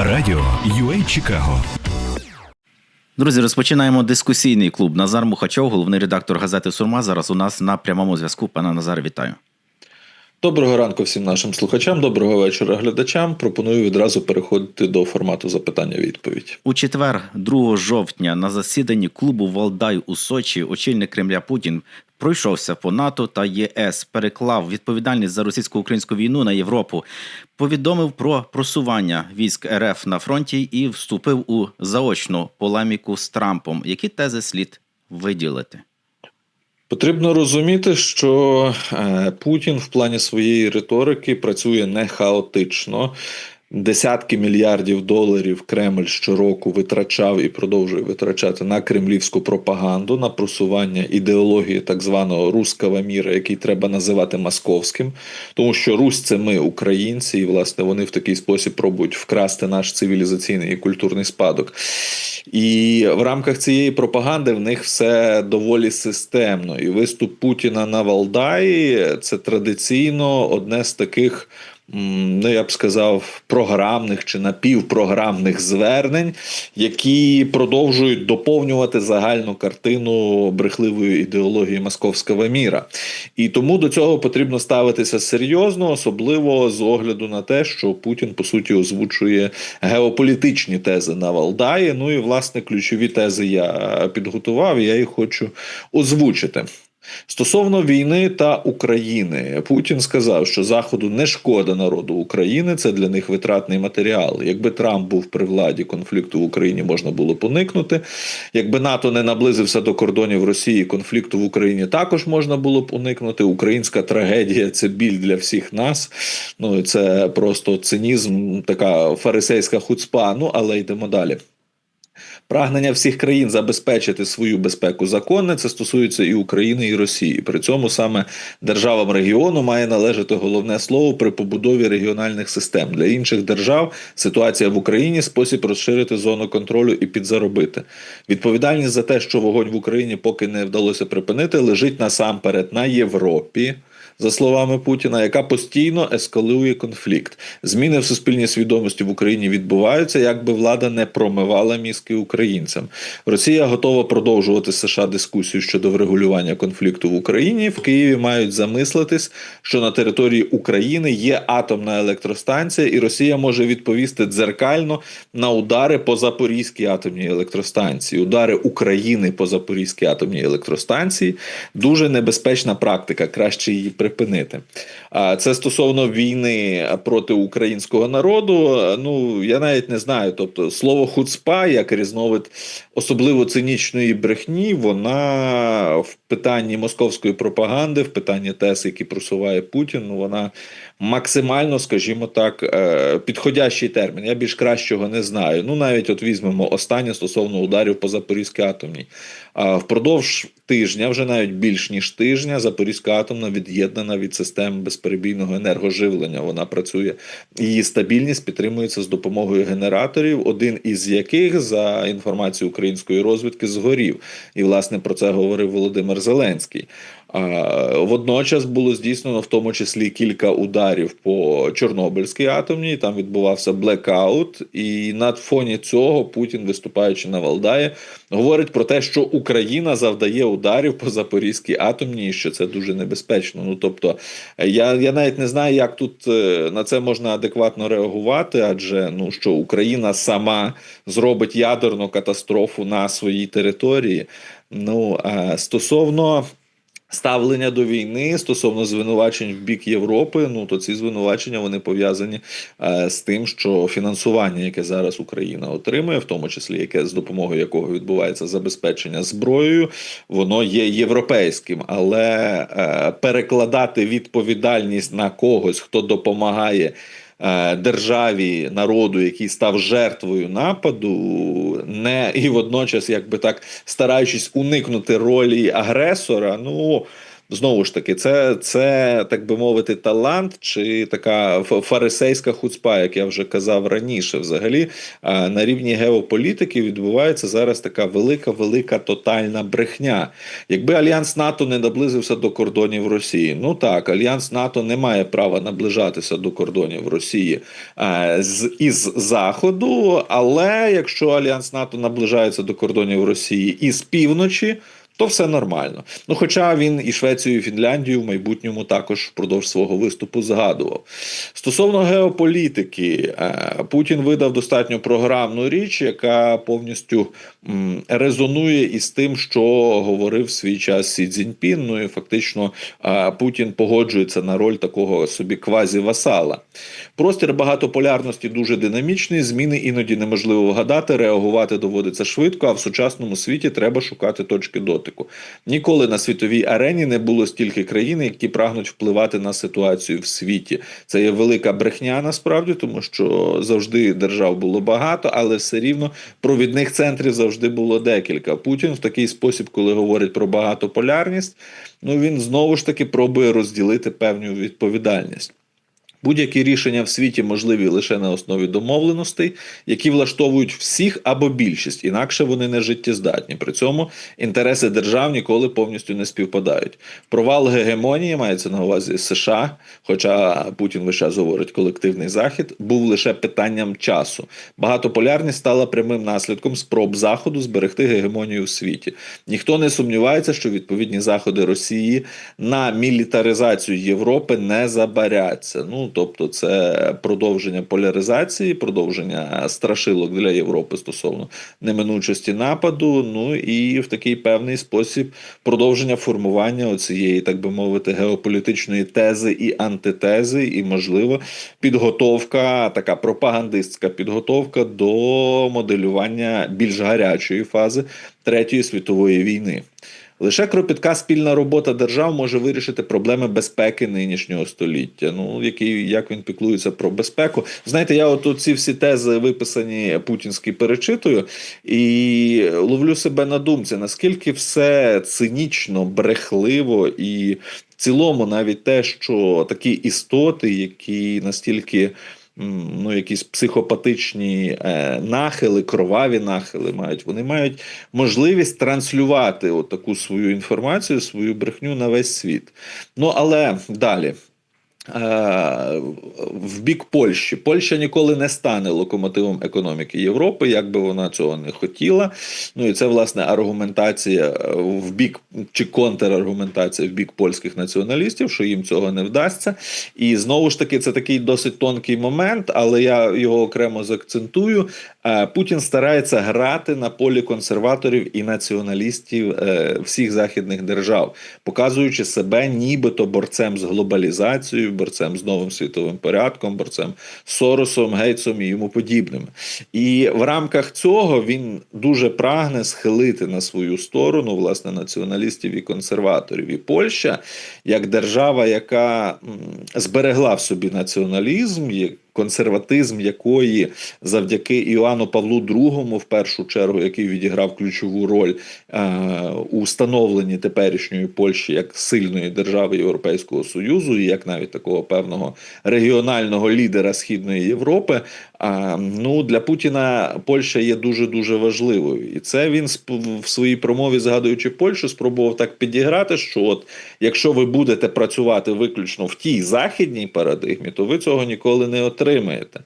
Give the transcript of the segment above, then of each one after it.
Радіо UA Чикаго. Друзі, розпочинаємо дискусійний клуб. Назар Мухачов, головний редактор газети Сурма. Зараз у нас на прямому зв'язку. Пане Назар, вітаю. Доброго ранку всім нашим слухачам, доброго вечора глядачам. Пропоную відразу переходити до формату запитання-відповідь. У четвер, 2 жовтня, на засіданні клубу Валдай у Сочі, очільник Кремля Путін пройшовся по НАТО та ЄС, переклав відповідальність за російсько-українську війну на Європу, повідомив про просування військ РФ на фронті і вступив у заочну полеміку з Трампом. Які тези слід виділити? Потрібно розуміти, що е, Путін в плані своєї риторики працює не хаотично. Десятки мільярдів доларів Кремль щороку витрачав і продовжує витрачати на кремлівську пропаганду, на просування ідеології так званого руского міра, який треба називати московським, тому що Русь це ми, українці, і власне вони в такий спосіб пробують вкрасти наш цивілізаційний і культурний спадок. І в рамках цієї пропаганди в них все доволі системно. І виступ Путіна на Валдаї це традиційно одне з таких. Ну, я б сказав, програмних чи напівпрограмних звернень, які продовжують доповнювати загальну картину брехливої ідеології московського міра. І тому до цього потрібно ставитися серйозно, особливо з огляду на те, що Путін по суті озвучує геополітичні тези на Валдаї. Ну і власне ключові тези я підготував. Я їх хочу озвучити. Стосовно війни та України, Путін сказав, що Заходу не шкода народу України, це для них витратний матеріал. Якби Трамп був при владі, конфлікту в Україні можна було поникнути. Якби НАТО не наблизився до кордонів Росії, конфлікту в Україні також можна було б уникнути. Українська трагедія це біль для всіх нас. Ну це просто цинізм, така фарисейська хуцпа. Ну але йдемо далі. Прагнення всіх країн забезпечити свою безпеку законне це стосується і України, і Росії. При цьому саме державам регіону має належати головне слово при побудові регіональних систем для інших держав. Ситуація в Україні спосіб розширити зону контролю і підзаробити. Відповідальність за те, що вогонь в Україні поки не вдалося припинити, лежить насамперед на Європі за словами Путіна, яка постійно ескалує конфлікт. Зміни в суспільній свідомості в Україні відбуваються, якби влада не промивала мізки українцям. Росія готова продовжувати США дискусію щодо врегулювання конфлікту в Україні. В Києві мають замислитись, що на території України є атомна електростанція, і Росія може відповісти дзеркально на удари по Запорізькій атомній електростанції. Удари України по Запорізькій атомній електростанції дуже небезпечна практика. Краще її припинити. Це стосовно війни проти українського народу. Ну я навіть не знаю. Тобто, слово хуцпа як різновид особливо цинічної брехні, вона в питанні московської пропаганди, в питанні тез, які просуває Путін, ну вона максимально, скажімо так, е, підходящий термін. Я більш кращого не знаю. Ну навіть от візьмемо останнє стосовно ударів по Запорізькій атомній. Впродовж тижня, вже навіть більш ніж тижня, Запорізька атомна від'єднана від систем безперебійного енергоживлення. Вона працює. Її стабільність підтримується з допомогою генераторів, один із яких, за інформацією української розвідки, згорів. І власне про це говорив Володимир Зеленський. Водночас було здійснено в тому числі кілька ударів по Чорнобильській атомній. Там відбувався блекаут, і на фоні цього Путін, виступаючи на Валдаї, говорить про те, що Україна завдає ударів по Запорізькій атомній, і що це дуже небезпечно. Ну тобто, я я навіть не знаю, як тут е, на це можна адекватно реагувати, адже ну що Україна сама зробить ядерну катастрофу на своїй території. Ну а стосовно. Ставлення до війни стосовно звинувачень в бік Європи, ну то ці звинувачення вони пов'язані е, з тим, що фінансування, яке зараз Україна отримує, в тому числі яке з допомогою якого відбувається забезпечення зброєю, воно є європейським, але е, перекладати відповідальність на когось, хто допомагає. Е, державі народу, який став жертвою нападу, не і водночас, якби так стараючись уникнути ролі агресора, ну Знову ж таки, це, це так би мовити, талант чи така фарисейська хуцпа, як я вже казав раніше. Взагалі на рівні геополітики відбувається зараз така велика, велика тотальна брехня. Якби альянс НАТО не наблизився до кордонів Росії, ну так, альянс НАТО не має права наближатися до кордонів Росії з із заходу. Але якщо альянс НАТО наближається до кордонів Росії із півночі. То все нормально. Ну, хоча він і Швецію, і Фінляндію в майбутньому також впродовж свого виступу згадував. Стосовно геополітики, е, Путін видав достатньо програмну річ, яка повністю резонує із тим, що говорив в свій час Сі Цзіньпін. Ну і фактично е, Путін погоджується на роль такого собі квазі-васала. Простір багатополярності дуже динамічний, зміни іноді неможливо вгадати, реагувати доводиться швидко, а в сучасному світі треба шукати точки дотику. Ніколи на світовій арені не було стільки країн, які прагнуть впливати на ситуацію в світі. Це є велика брехня насправді, тому що завжди держав було багато, але все рівно провідних центрів завжди було декілька. Путін в такий спосіб, коли говорить про багатополярність, ну він знову ж таки пробує розділити певну відповідальність. Будь-які рішення в світі можливі лише на основі домовленостей, які влаштовують всіх або більшість, інакше вони не життєздатні. При цьому інтереси держав ніколи повністю не співпадають. Провал гегемонії мається на увазі США, хоча Путін весь час говорить колективний захід, був лише питанням часу. Багатополярність стала прямим наслідком спроб заходу зберегти гегемонію в світі. Ніхто не сумнівається, що відповідні заходи Росії на мілітаризацію Європи не забаряться. Ну тобто, це продовження поляризації, продовження страшилок для Європи стосовно неминучості нападу. Ну і в такий певний спосіб продовження формування оцієї, так би мовити, геополітичної тези і антитези, і можливо підготовка, така пропагандистська підготовка до моделювання більш гарячої фази третьої світової війни. Лише кропітка спільна робота держав може вирішити проблеми безпеки нинішнього століття. Ну, який як він піклується про безпеку. Знаєте, я от ці всі тези виписані путінські перечитую і ловлю себе на думці, наскільки все цинічно, брехливо і в цілому, навіть те, що такі істоти, які настільки ну, якісь психопатичні е, нахили, кроваві нахили мають. Вони мають можливість транслювати отаку свою інформацію, свою брехню на весь світ. Ну але далі. Е, В бік Польщі. Польща ніколи не стане локомотивом економіки Європи, як би вона цього не хотіла. Ну і це власне аргументація е, в бік чи контраргументація в бік польських націоналістів, що їм цього не вдасться. І знову ж таки, це такий досить тонкий момент, але я його окремо заакцентую. Е, Путін старається грати на полі консерваторів і націоналістів всіх західних держав, показуючи себе нібито борцем з глобалізацією, борцем з новим світовим порядком, борцем Соросом, Гейтсом і йому подібними. І в рамках цього він дуже прагне схилити на свою сторону власне націоналістів і консерваторів. І Польща, як держава, яка зберегла в собі націоналізм, консерватизм якої завдяки Іоанну Павлу II, в першу чергу, який відіграв ключову роль е, у становленні теперішньої Польщі як сильної держави Європейського Союзу, і як навіть такого певного регіонального лідера Східної Європи. А, ну для Путіна Польща є дуже дуже важливою, і це він в своїй промові, згадуючи Польщу, спробував так підіграти, що от якщо ви будете працювати виключно в тій західній парадигмі, то ви цього ніколи не отримаєте.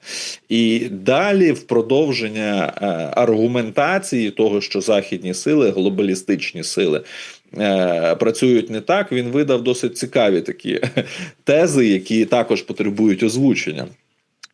І далі, в продовження е, аргументації того, що західні сили, глобалістичні сили. е, Працюють не так, він видав досить цікаві такі тези, які також потребують озвучення.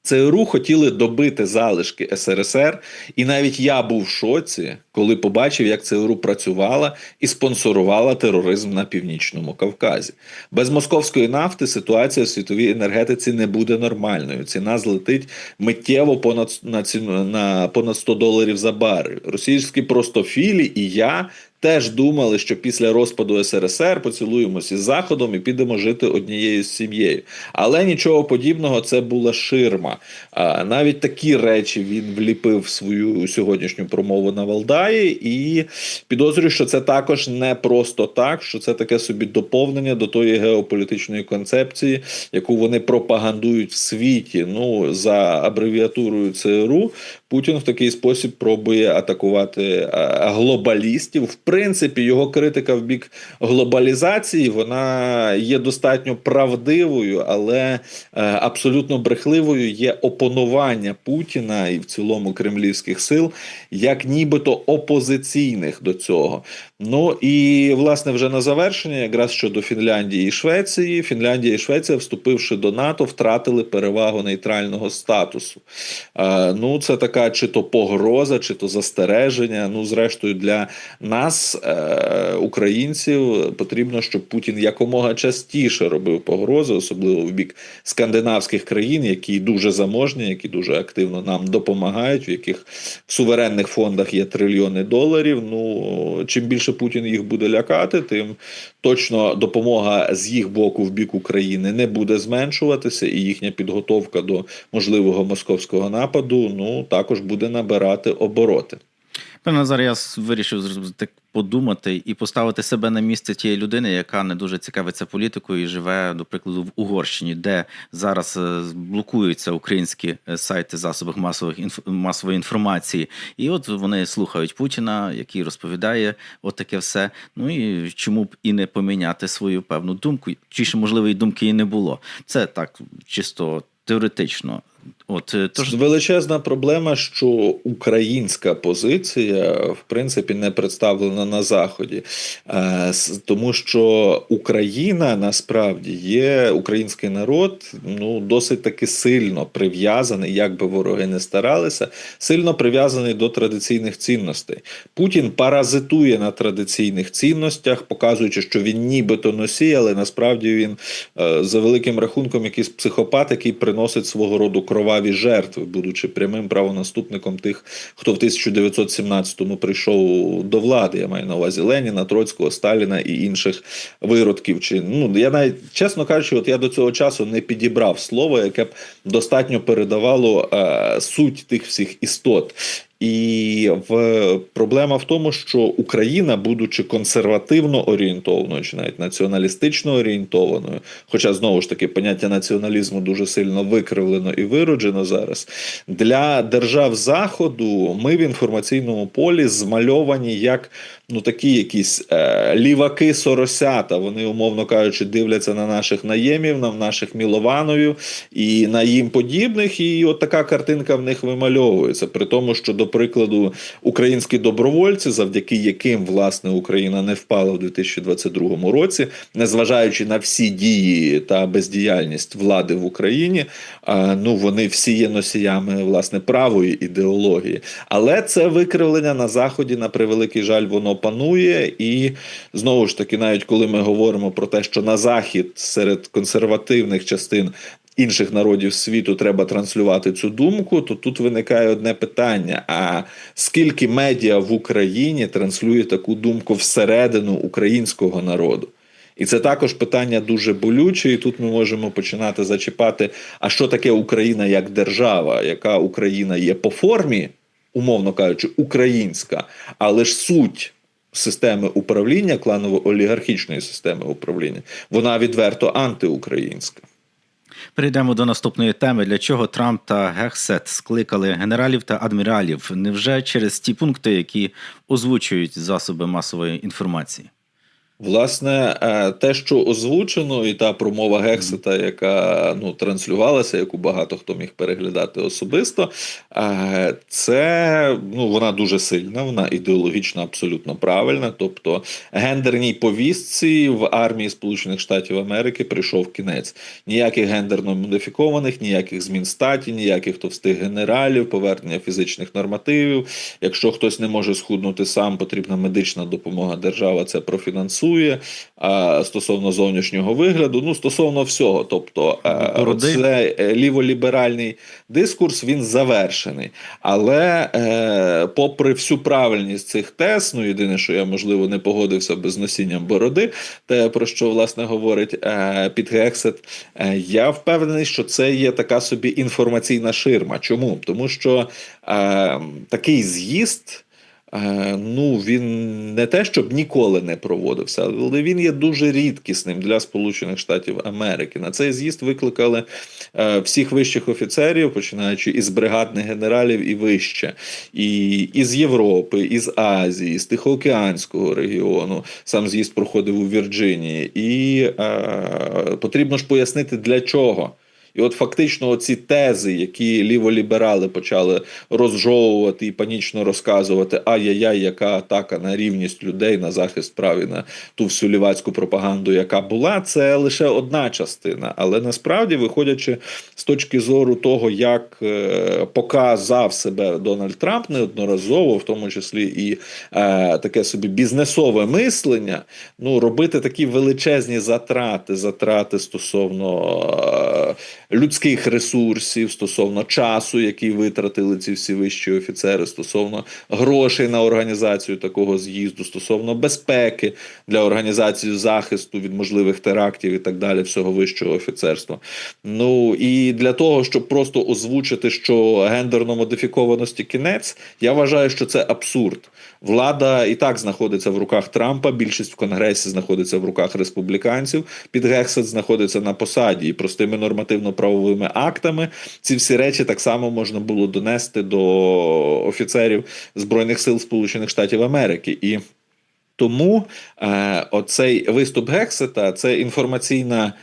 ЦРУ хотіли добити залишки СРСР, і навіть я був в шоці, коли побачив, як ЦРУ працювала і спонсорувала тероризм на північному Кавказі. Без московської нафти ситуація в світовій енергетиці не буде нормальною. Ціна злетить миттєво понад на ціну на понад 100 доларів за барель. Російські простофілі і я теж думали, що після розпаду СРСР поцілуємося із Заходом і підемо жити однією сім'єю. Але нічого подібного, це була ширма. А навіть такі речі він вліпив в свою сьогоднішню промову на Валдаї, і підозрюю, що це також не просто так, що це таке собі доповнення до тої геополітичної концепції, яку вони пропагандують в світі. Ну за абревіатурою ЦРУ Путін в такий спосіб пробує атакувати е, глобалістів. В принципі, його критика в бік глобалізації вона є достатньо правдивою, але е, абсолютно брехливою є опонування Путіна і в цілому кремлівських сил, як нібито опозиційних до цього. Ну і власне вже на завершення, якраз щодо Фінляндії і Швеції, Фінляндія і Швеція, вступивши до НАТО, втратили перевагу нейтрального статусу. Е, ну, це така чи то погроза, чи то застереження. Ну, зрештою, для нас, е, українців, потрібно, щоб Путін якомога частіше робив погрози, особливо в бік скандинавських країн, які дуже заможні, які дуже активно нам допомагають, в яких в суверенних фондах є трильйони доларів. Ну чим більше Путін їх буде лякати, тим точно допомога з їх боку в бік України не буде зменшуватися, і їхня підготовка до можливого московського нападу ну також буде набирати обороти. Пане Назар, я вирішив так подумати і поставити себе на місце тієї людини, яка не дуже цікавиться політикою і живе, до прикладу, в Угорщині, де зараз е, блокуються українські е, сайти засобів масових інф... масової інформації. І от вони слухають Путіна, який розповідає от таке все. Ну і чому б і не поміняти свою певну думку, чи ще можливо і думки і не було. Це так чисто теоретично. От е, тож величезна проблема, що українська позиція в принципі не представлена на заході, Е, тому що Україна насправді є український народ, ну досить таки сильно прив'язаний, як би вороги не старалися, сильно прив'язаний до традиційних цінностей. Путін паразитує на традиційних цінностях, показуючи, що він нібито носій, але насправді він е, за великим рахунком якийсь психопат, який приносить свого роду кроваві жертви, будучи прямим правонаступником тих, хто в 1917-му прийшов до влади. Я маю на увазі Леніна, Троцького, Сталіна і інших виродків. Чи ну я навіть чесно кажучи, от я до цього часу не підібрав слово, яке б достатньо передавало е, суть тих всіх істот. І в проблема в тому, що Україна, будучи консервативно орієнтованою чи навіть націоналістично орієнтованою, хоча знову ж таки поняття націоналізму дуже сильно викривлено і вироджено зараз, для держав Заходу ми в інформаційному полі змальовані як ну такі якісь е, ліваки соросята. Вони, умовно кажучи, дивляться на наших наємів, на наших міловановів і на їм подібних. І от така картинка в них вимальовується. При тому, що, до прикладу, українські добровольці, завдяки яким власне Україна не впала в 2022 році, незважаючи на всі дії та бездіяльність влади в Україні, а, ну вони всі є носіями власне правої ідеології. Але це викривлення на заході, на превеликий жаль, воно панує. І знову ж таки, навіть коли ми говоримо про те, що на захід серед консервативних частин. Інших народів світу треба транслювати цю думку, то тут виникає одне питання: а скільки медіа в Україні транслює таку думку всередину українського народу? І це також питання дуже болюче, і тут ми можемо починати зачіпати: а що таке Україна як держава, яка Україна є по формі, умовно кажучи, українська, але ж суть. Системи управління, кланово-олігархічної системи управління, вона відверто антиукраїнська. Перейдемо до наступної теми. Для чого Трамп та Гексет скликали генералів та адміралів? Невже через ті пункти, які озвучують засоби масової інформації? Власне, е, те, що озвучено, і та промова Гексета, яка ну транслювалася, яку багато хто міг переглядати особисто, е, це ну вона дуже сильна, вона ідеологічно абсолютно правильна. Тобто гендерній повістці в армії Сполучених Штатів Америки прийшов кінець. Ніяких гендерно модифікованих, ніяких змін статі, ніяких товстих генералів, повернення фізичних нормативів. Якщо хтось не може схуднути сам, потрібна медична допомога. Держава це профінансує. Працює, е, стосовно зовнішнього вигляду, ну стосовно всього. Тобто, е, це е, ліволіберальний дискурс він завершений. Але попри всю правильність цих тез, ну єдине, що я можливо не погодився би з носінням бороди, те про що власне говорить Піт Гексет, я впевнений, що це є така собі інформаційна ширма. Чому? Тому що такий з'їзд. Е, Ну, він не те, щоб ніколи не проводився, але він є дуже рідкісним для Сполучених Штатів Америки. На цей з'їзд викликали е, всіх вищих офіцерів, починаючи із бригадних генералів і вище, і із Європи, із Азії, з Тихоокеанського регіону. Сам з'їзд проходив у Вірджинії, і е, потрібно ж пояснити для чого. І от фактично ці тези, які ліволіберали почали розжовувати і панічно розказувати, ай-яй-яй, яка атака на рівність людей, на захист прав і на ту всю лівацьку пропаганду, яка була, це лише одна частина. Але насправді, виходячи з точки зору того, як е, показав себе Дональд Трамп неодноразово, в тому числі і е, таке собі бізнесове мислення, ну робити такі величезні затрати, затрати стосовно. Людських ресурсів, стосовно часу, який витратили ці всі вищі офіцери, стосовно грошей на організацію такого з'їзду, стосовно безпеки для організації захисту від можливих терактів і так далі, всього вищого офіцерства. Ну і для того, щоб просто озвучити, що гендерно модифікованості кінець, я вважаю, що це абсурд. Влада і так знаходиться в руках Трампа. Більшість в конгресі знаходиться в руках республіканців. Під Гексет знаходиться на посаді і простими нормативно-правовими актами. Ці всі речі так само можна було донести до офіцерів збройних сил Сполучених Штатів Америки і. Тому е, оцей виступ Гексета це інформаційна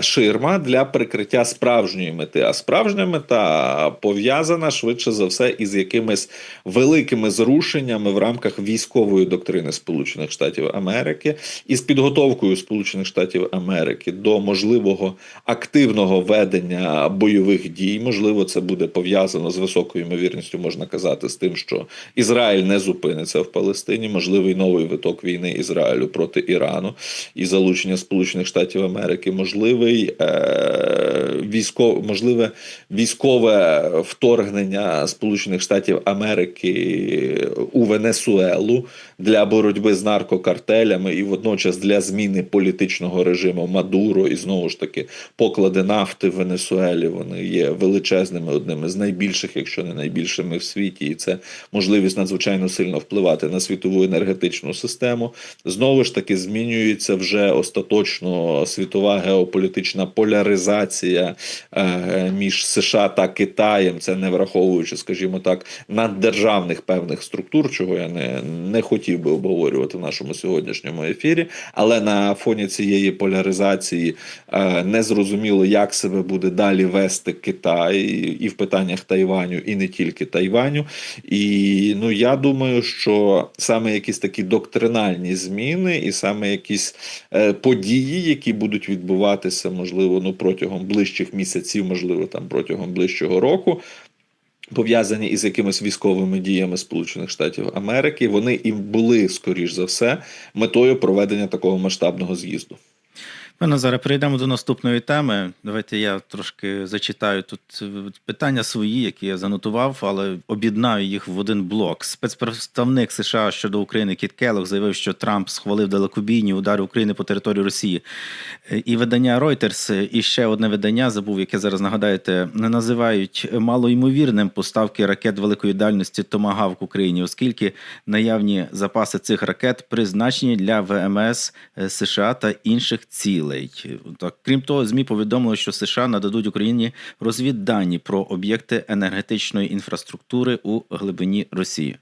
ширма для прикриття справжньої мети. А справжня мета пов'язана швидше за все із якимись великими зрушеннями в рамках військової доктрини Сполучених Штатів Америки і з підготовкою Сполучених Штатів Америки до можливого активного ведення бойових дій. Можливо, це буде пов'язано з високою ймовірністю, можна казати, з тим, що Ізраїль не зупиниться в Палестині. Можливий новий виток війни Ізраїлю проти Ірану і залучення Сполучених Штатів Америки. Можливий е, військов, можливе військове вторгнення Сполучених Штатів Америки у Венесуелу для боротьби з наркокартелями і водночас для зміни політичного режиму Мадуро. І знову ж таки поклади нафти в Венесуелі вони є величезними, одними з найбільших, якщо не найбільшими в світі, і це можливість надзвичайно сильно впливати на світову енергетичну систему. Знову ж таки змінюється вже остаточно світова геополітична поляризація е, між США та Китаєм. Це не враховуючи, скажімо так, наддержавних певних структур, чого я не, не хотів би обговорювати в нашому сьогоднішньому ефірі. Але на фоні цієї поляризації е, не зрозуміло, як себе буде далі вести Китай і в питаннях Тайваню, і не тільки Тайваню. І ну я думаю, що саме якісь такі доктринальні зміни, і саме якісь е, події, які будуть відбуватися, можливо, ну протягом ближчих місяців, можливо, там протягом ближчого року. Пов'язані із якимись військовими діями Сполучених Штатів Америки, вони і були скоріш за все метою проведення такого масштабного з'їзду. Пане Назаре, перейдемо до наступної теми. Давайте я трошки зачитаю тут е, питання свої, які я занотував, але об'єднаю їх в один блок. Спецпредставник США щодо України Кіт Келлог заявив, що Трамп схвалив далекобійні удари України по території Росії. Е, І видання Reuters, і ще одне видання забув, яке зараз нагадаєте, називають малоймовірним поставки ракет великої дальності Томагавк Україні, оскільки наявні запаси цих ракет призначені для ВМС е, США та інших цілей. Так, крім того, змі повідомили, що США нададуть Україні розвіддані про об'єкти енергетичної інфраструктури у глибині Росії.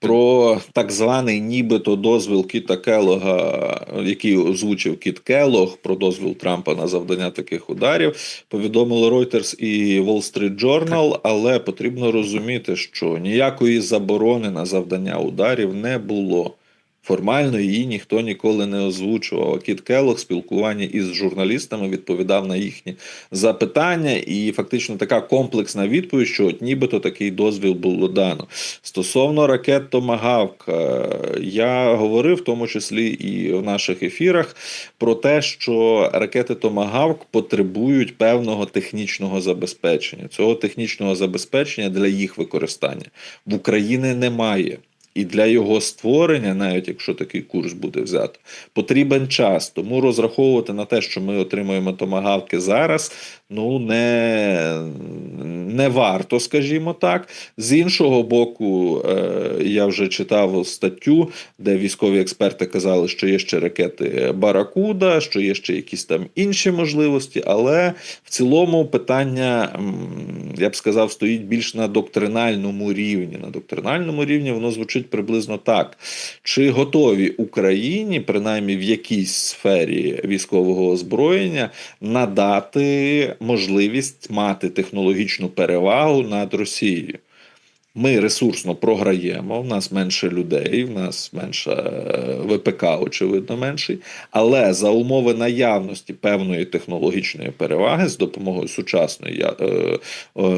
Про так званий нібито дозвіл Кіта Келога, який озвучив Кіт Келог, про дозвіл Трампа на завдання таких ударів, повідомили Reuters і Wall Street Journal, але потрібно розуміти, що ніякої заборони на завдання ударів не було. Формально її ніхто ніколи не озвучував. Кіт Келлог в спілкуванні із журналістами відповідав на їхні запитання, і фактично така комплексна відповідь, що от нібито такий дозвіл було дано. Стосовно ракет Томагавк, е, я говорив в тому числі і в наших ефірах про те, що ракети Томагавк потребують певного технічного забезпечення. Цього технічного забезпечення для їх використання в Україні немає. І для його створення, навіть якщо такий курс буде взято, потрібен час. Тому розраховувати на те, що ми отримуємо томагавки зараз, ну не, не варто, скажімо так. З іншого боку, е, я вже читав статтю, де військові експерти казали, що є ще ракети Баракуда, що є ще якісь там інші можливості, але в цілому питання, я б сказав, стоїть більш на доктринальному рівні. На доктринальному рівні воно звучить приблизно так: чи готові Україні, принаймні в якійсь сфері військового озброєння, надати можливість мати технологічну перевагу над Росією? Ми ресурсно програємо, в нас менше людей, в нас менше е, ВПК, очевидно, менший. Але за умови наявності певної технологічної переваги з допомогою сучасної е, е,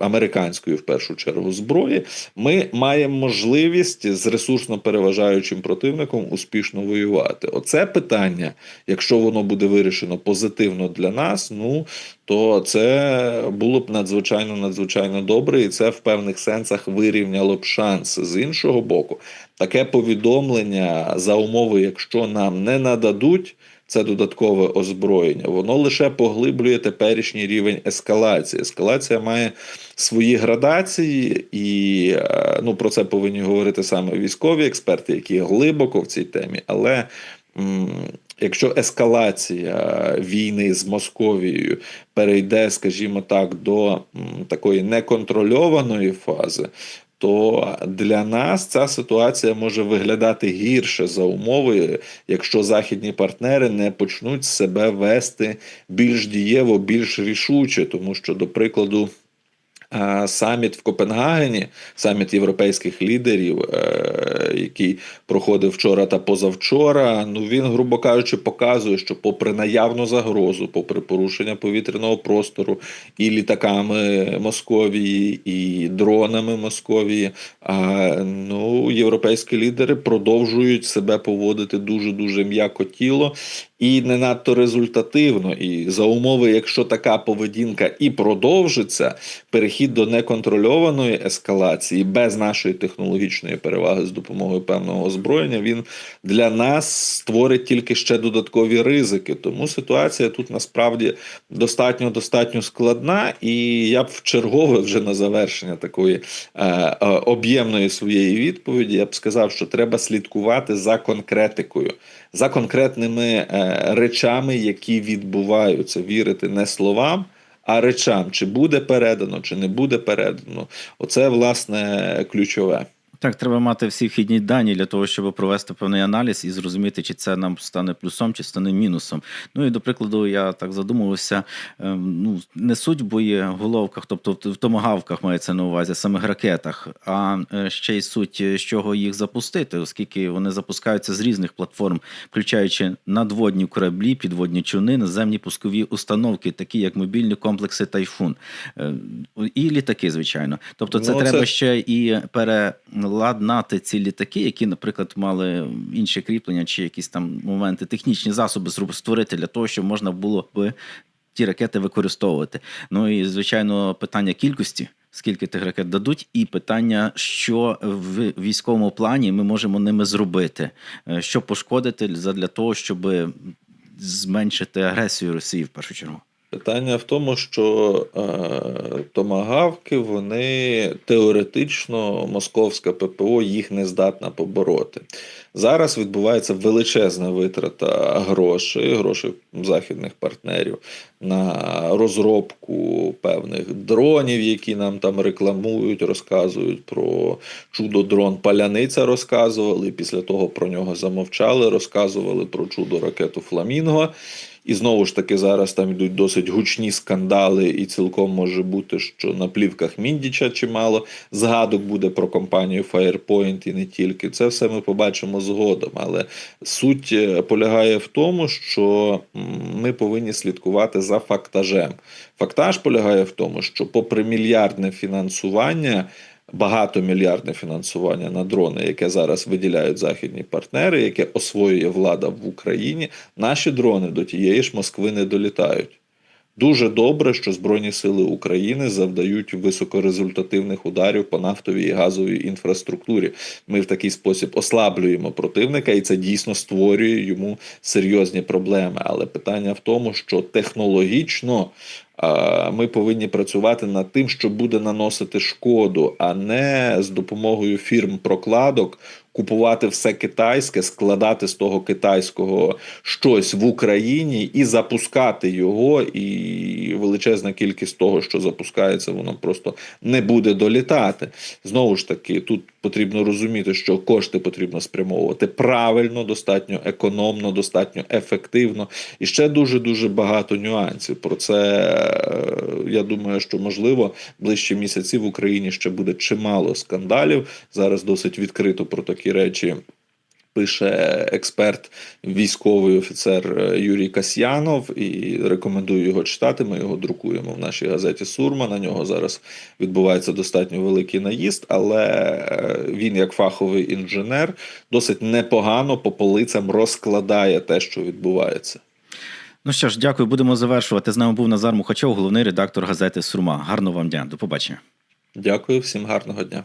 американської, в першу чергу, зброї, ми маємо можливість з ресурсно переважаючим противником успішно воювати. Оце питання, якщо воно буде вирішено позитивно для нас, ну то це було б надзвичайно надзвичайно добре, і це в певних сенсах вирівняло б шанси. З іншого боку, таке повідомлення за умови, якщо нам не нададуть. Це додаткове озброєння, воно лише поглиблює теперішній рівень ескалації. Ескалація має свої градації, і е, ну про це повинні говорити саме військові експерти, які глибоко в цій темі. Але якщо ескалація війни з Московією перейде, скажімо так, до такої неконтрольованої фази. То для нас ця ситуація може виглядати гірше за умови, якщо західні партнери не почнуть себе вести більш дієво, більш рішуче, тому що, до прикладу, Саміт в Копенгагені, саміт європейських лідерів, е, який проходив вчора та позавчора. Ну він, грубо кажучи, показує, що, попри наявну загрозу, попри порушення повітряного простору і літаками Московії, і дронами Московії, ну європейські лідери продовжують себе поводити дуже дуже м'яко тіло і не надто результативно. І за умови, якщо така поведінка і продовжиться, перехід до неконтрольованої ескалації без нашої технологічної переваги з допомогою певного озброєння, він для нас створить тільки ще додаткові ризики. Тому ситуація тут насправді достатньо достатньо складна, і я б в чергове вже на завершення такої е, е, об'ємної своєї відповіді я б сказав, що треба слідкувати за конкретикою, за конкретними е, речами, які відбуваються, вірити не словам. А речам, чи буде передано, чи не буде передано, оце власне ключове. Так, треба мати всі вхідні дані для того, щоб провести певний аналіз і зрозуміти, чи це нам стане плюсом, чи стане мінусом. Ну і до прикладу, я так задумувався. ем, Ну не суть в боєголовках, тобто в томагавках мається на увазі самих ракетах, а е, ще й суть, з чого їх запустити, оскільки вони запускаються з різних платформ, включаючи надводні кораблі, підводні човни, наземні пускові установки, такі як мобільні комплекси Тайфун Е, і літаки, звичайно. Тобто, це Ну, треба це- ще і переладнати ці літаки, які, наприклад, мали інші кріплення чи якісь там моменти, технічні засоби створити для того, щоб можна було би ті ракети використовувати. Ну і звичайно, питання кількості. Скільки тих ракет дадуть, і питання, що в військовому плані ми можемо ними зробити, Е, що пошкодити для того, щоб зменшити агресію Росії в першу чергу. Питання в тому, що е, томагавки вони теоретично московська ППО їх не здатна побороти. Зараз відбувається величезна витрата грошей, грошей західних партнерів на розробку певних дронів, які нам там рекламують, розказують про чудо дрон Паляниця. Розказували. Після того про нього замовчали, розказували про чудо ракету Фламінго. І знову ж таки, зараз там йдуть досить гучні скандали, і цілком може бути, що на плівках Міндіча чимало згадок буде про компанію Firepoint і не тільки. Це все ми побачимо згодом. Але суть е, полягає в тому, що ми повинні слідкувати за фактажем. Фактаж полягає в тому, що, попри мільярдне фінансування, багатомільярдне фінансування на дрони, яке зараз виділяють західні партнери, яке освоює влада в Україні, наші дрони до тієї ж Москви не долітають. Дуже добре, що Збройні сили України завдають високорезультативних ударів по нафтовій і газовій інфраструктурі. Ми в такий спосіб ослаблюємо противника, і це дійсно створює йому серйозні проблеми. Але питання в тому, що технологічно ми повинні працювати над тим, що буде наносити шкоду, а не з допомогою фірм прокладок купувати все китайське, складати з того китайського щось в Україні і запускати його. І величезна кількість того, що запускається, воно просто не буде долітати. Знову ж таки, тут потрібно розуміти, що кошти потрібно спрямовувати правильно, достатньо економно, достатньо ефективно. І ще дуже дуже багато нюансів. Про це е, я думаю, що можливо ближчі місяці в Україні ще буде чимало скандалів. Зараз досить відкрито про такі речі. Пише експерт, військовий офіцер е, Юрій Касьянов, і рекомендую його читати. Ми його друкуємо в нашій газеті Сурма. На нього зараз відбувається достатньо великий наїзд, але е, він, як фаховий інженер, досить непогано по полицям розкладає те, що відбувається. Ну що ж, дякую, будемо завершувати. З нами був Назар Мухачов, головний редактор газети Сурма. Гарного вам дня. До побачення. Дякую, всім гарного дня.